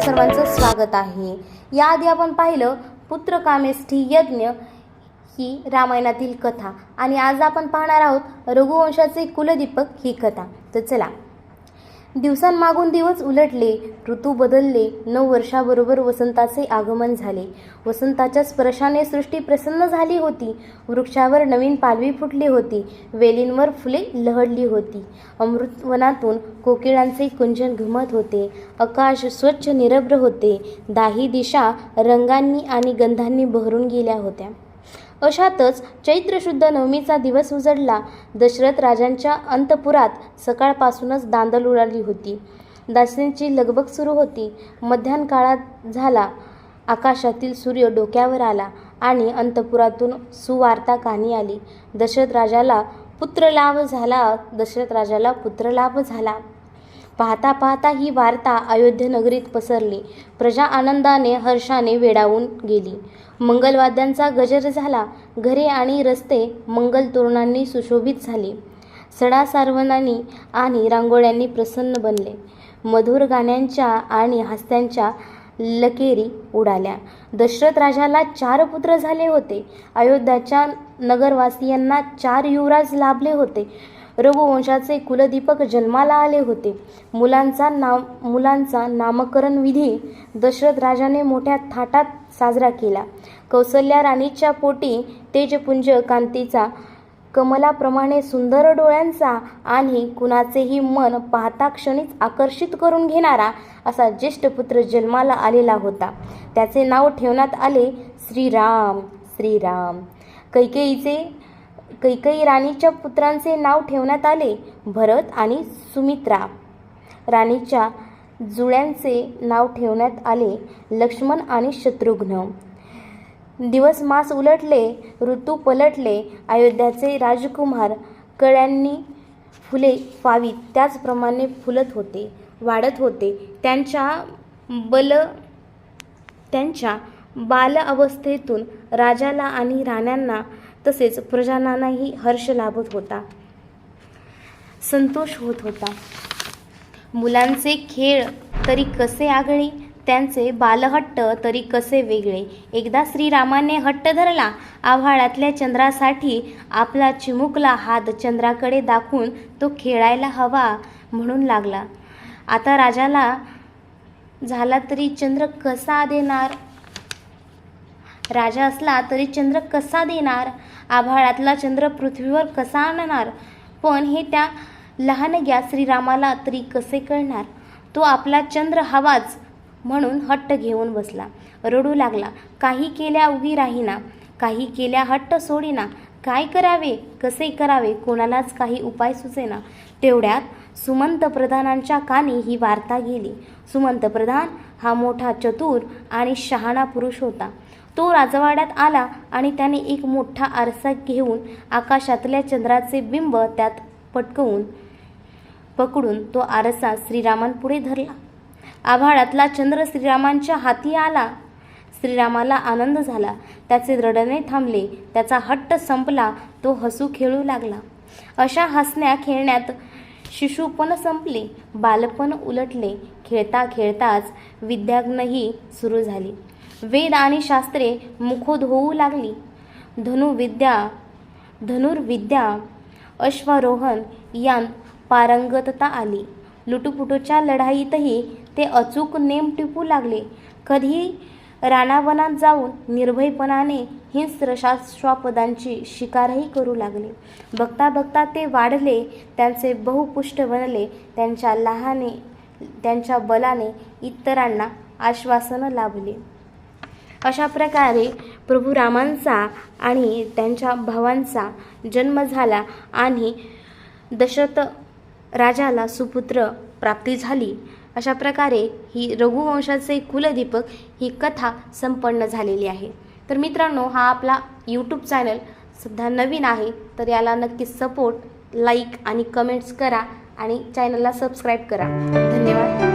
आपल्या सर्वांचं स्वागत आहे. याआधी आपण पाहिलं पुत्रकामेष्ठी यज्ञ ही रामायणातील कथा. आणि आज आपण पाहणार आहोत रघुवंशाचे कुलदीपक ही कथा. तर चला. दिवसांमागून दिवस उलटले ऋतू बदलले नऊ वर्षाबरोबर वसंताचे आगमन झाले. वसंताच्या स्पर्शाने सृष्टी प्रसन्न झाली होती. वृक्षावर नवीन पालवी फुटली होती. वेलींवर फुले लहडली होती. अमृतवनातून कोकिळांचे कुंजन घुमत होते. आकाश स्वच्छ निरभ्र होते. दाही दिशा रंगांनी आणि गंधांनी बहरून गेल्या होत्या. अशातच चैत्र शुद्ध नवमीचा दिवस उजडला. दशरथ राजांच्या अंतपुरात सकाळपासूनच दांदल उडाली होती. दासींची लगबग सुरू होती. मध्यान काळात झाला. आकाशातील सूर्य डोक्यावर आला आणि अंतपुरातून सुवार्ता कानी आली. दशरथ राजाला पुत्रलाभ झाला. दशरथ राजाला पुत्रलाभ झाला. पाहता पाहता ही वार्ता अयोध्यनगरीत पसरली. प्रजा आनंदाने हर्षाने वेडावून गेली. मंगलवाद्यांचा गजर झाला. घरे आणि रस्ते मंगल तोरणांनी सुशोभित झाली. सडा सारवणांनी आणि रांगोळ्यांनी प्रसन्न बनले. मधुर गाण्यांच्या आणि हस्त्यांच्या लकेरी उडाल्या. दशरथ राजाला चार पुत्र झाले होते. अयोध्याच्या नगरवासियांना चार युवराज लाभले होते. रघुवंशाचे कुलदीपक जन्माला आले होते. मुलांचा नाम मुलांचा नामकरण विधी दशरथ राजाने मोठ्या थाटात साजरा केला. कौसल्या राणीच्या पोटी तेजपुंज कांतीचा कमलाप्रमाणे सुंदर डोळ्यांचा आणि कुणाचेही मन पाहता क्षणीच आकर्षित करून घेणारा असा ज्येष्ठ पुत्र जन्माला आलेला होता. त्याचे नाव ठेवण्यात आले श्रीराम श्रीराम. कैकेयीचे कैकई राणीच्या पुत्रांचे नाव ठेवण्यात आले भरत आणि सुमित्रा. राणीच्या जुळ्यांचे नाव ठेवण्यात आले लक्ष्मण आणि शत्रुघ्न. दिवस मास उलटले ऋतू पलटले अयोध्याचे राजकुमार कळ्यांनी फुले फावीत त्याचप्रमाणे फुलत होते वाढत होते. त्यांच्या बल त्यांच्या बाल अवस्थेतून राजाला आणि राण्यांना तसेच प्रजानांनाही हर्ष लाभत होता. संतोष होत होता. मुलांचे खेळ तरी कसे आगळे त्यांचे बालहट्ट तरी कसे वेगळे. एकदा श्रीरामाने हट्ट धरला आव्हाळातल्या चंद्रासाठी आपला चिमुकला हात चंद्राकडे दाखवून तो खेळायला हवा म्हणून लागला. आता राजाला झाला तरी चंद्र कसा देणार? राजा असला तरी चंद्र कसा देणार? आभाळातला चंद्र पृथ्वीवर कसा आणणार? पण हे त्या लहानग्या श्रीरामाला तरी कसे कळणार? तो आपला चंद्र हवाच म्हणून हट्ट घेऊन बसला. रडू लागला. काही केल्या उभी राहीना. काही केल्या हट्ट सोडीना. काय करावे? कसे करावे? कोणालाच काही उपाय सुचेना. तेवढ्यात सुमंत प्रधानांच्या कानी ही वार्ता गेली. सुमंत प्रधान हा मोठा चतुर आणि शहाणा पुरुष होता. तो राजवाड्यात आला आणि त्याने एक मोठा आरसा घेऊन आकाशातल्या चंद्राचे बिंब त्यात पटकवून पकडून तो आरसा श्रीरामांपुढे धरला. आभाळातला चंद्र श्रीरामांच्या हाती आला. श्रीरामाला आनंद झाला. त्याचे रडणे थांबले. त्याचा हट्ट संपला. तो हसू खेळू लागला. अशा हसण्या खेळण्यात शिशुपण संपले. बालपण उलटले. खेळता खेळताच विद्याग्नही सुरू झाली. वेद आणि शास्त्रे मुखोद होऊ लागली. धनुविद्या धनुर्विद्या अश्वारोहण यांत पारंगतता आली. लुटुपुटूच्या लढाईतही ते अचूक नेम टिपू लागले. कधी रानावनात जाऊन निर्भयपणाने हिंस्रशाश्वापदांची शिकारही करू लागले. बघता बघता ते वाढले त्यांचे बहुपुष्ट बनले त्यांच्या लहाने त्यांच्या बलाने इतरांना आश्वासनं लाभले. अशा प्रकारे प्रभू रामांचा आणि त्यांच्या भावांचा जन्म झाला आणि दशरथ राजाला सुपुत्र प्राप्ती झाली. अशा प्रकारे ही रघुवंशाचे कुलदीपक ही कथा संपन्न झालेली आहे. तर मित्रांनो हा आपला यूट्यूब चॅनल सध्या नवीन आहे तर याला नक्की सपोर्ट लाईक आणि कमेंट्स करा आणि चॅनलला सबस्क्राईब करा. धन्यवाद.